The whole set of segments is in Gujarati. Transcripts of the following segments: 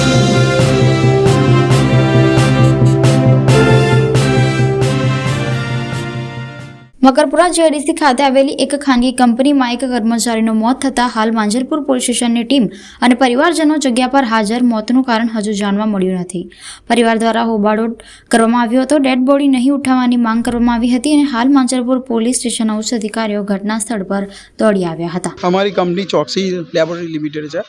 Thank you. મકરપુરા જેડીસી ખાતે આવેલી એક ખાનગી કંપનીમાં એક કર્મચારીનું મોત થતાં હાલ માંજરપુર પોલીસ સ્ટેશનની ટીમ અને પરિવારજનો જગ્યા પર હાજર. મોતનું કારણ હજુ જાણવા મળ્યું નથી. પરિવાર દ્વારા હોબાળો કરવામાં આવ્યો હતો. ડેડ બોડી નહીં ઉઠાવવાની માંગ કરવામાં આવી હતી અને હાલ માંજરપુર પોલીસ સ્ટેશનના ઉચ્ચ અધિકારીઓ ઘટના સ્થળ પર દોડી આવ્યા હતા. અમારી કંપની ચોકસી લેબોરેટરી લિમિટેડ છે.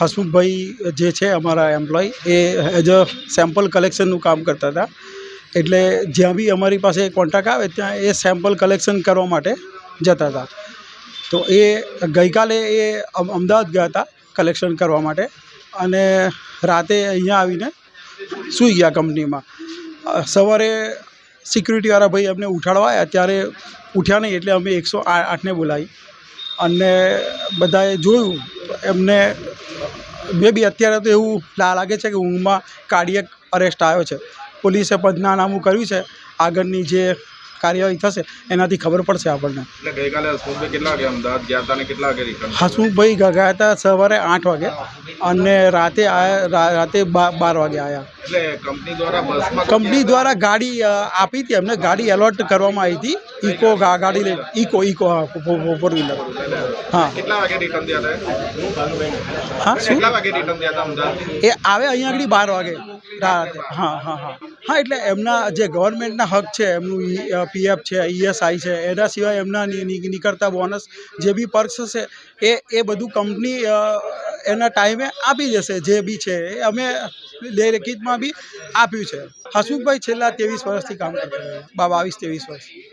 હસમુખભાઈ જે છે અમારા એમ્પ્લોય, એ એઝ અ સેમ્પલ કલેક્શનનું કામ કરતા હતા. એટલે જ્યાં બી અમારી પાસે કોન્ટેક આવે, ત્યાં એ સેમ્પલ કલેક્શન કરવા માટે જતા હતા. તો એ ગઈકાલે એ અમદાવાદ ગયા હતા કલેક્શન કરવા માટે અને રાતે અહીંયા આવીને સૂઈ ગયા કંપનીમાં. સવારે સિક્યુરિટીવાળા ભાઈ અમને ઉઠાડવા આવ્યા ત્યારે ઉઠ્યા નહીં એટલે અમે એકસો આઠને બોલાવી. અને બધાએ જોયું, એમને મેં બી અત્યારે તો એવું લાગે છે કે ઊંઘમાં કાર્ડિયક અરેસ્ટ આવ્યો છે. પોલીસે પંચનામું કર્યું છે. આગળની જે કાર્યવાહી થશે એનાથી ખબર પડશે આપણને. એટલે ગઈકાલે હસમુખભાઈ કેટલા વાગે અમદાવાદ ગયા હતા અને કેટલા વાગે રિટર્ન હસમુખભાઈ ગયા હતા સવારે આઠ વાગે અને રાતે રાતે બાર વાગે આવ્યા એટલે કંપની દ્વારા બસમાં કંપની દ્વારા ગાડી આપી હતી એમને. ગાડી એલોટ કરવામાં આવી હતી. ઇકો ગાડી લઈ ઇકો ઇકો હા ફોર વ્હીલર. હા. કેટલા વાગે રિટર્ન થયા હતા હા શું? કેટલા વાગે રિટર્ન થયા હતા અમદાવાદ એ આવે અહીંયા આગળ બાર વાગે રાતે. હા હા હા. હા, એટલે એમના જે ગવર્મેન્ટના હક છે, એમનું પીએફ છે ઈએસઆઈ છે, એના સિવાય એમના નીકળતા બોનસ જે બી પર્ક્સ છે એ એ બધું કંપની એના ટાઈમે આપી દેશે જે બી છે, એ અમે લેખિતમાં બી આપ્યું છે. હસમુખભાઈ છેલ્લા ત્રેવીસ વર્ષથી કામ કરતા બાવીસ, ત્રેવીસ વર્ષ.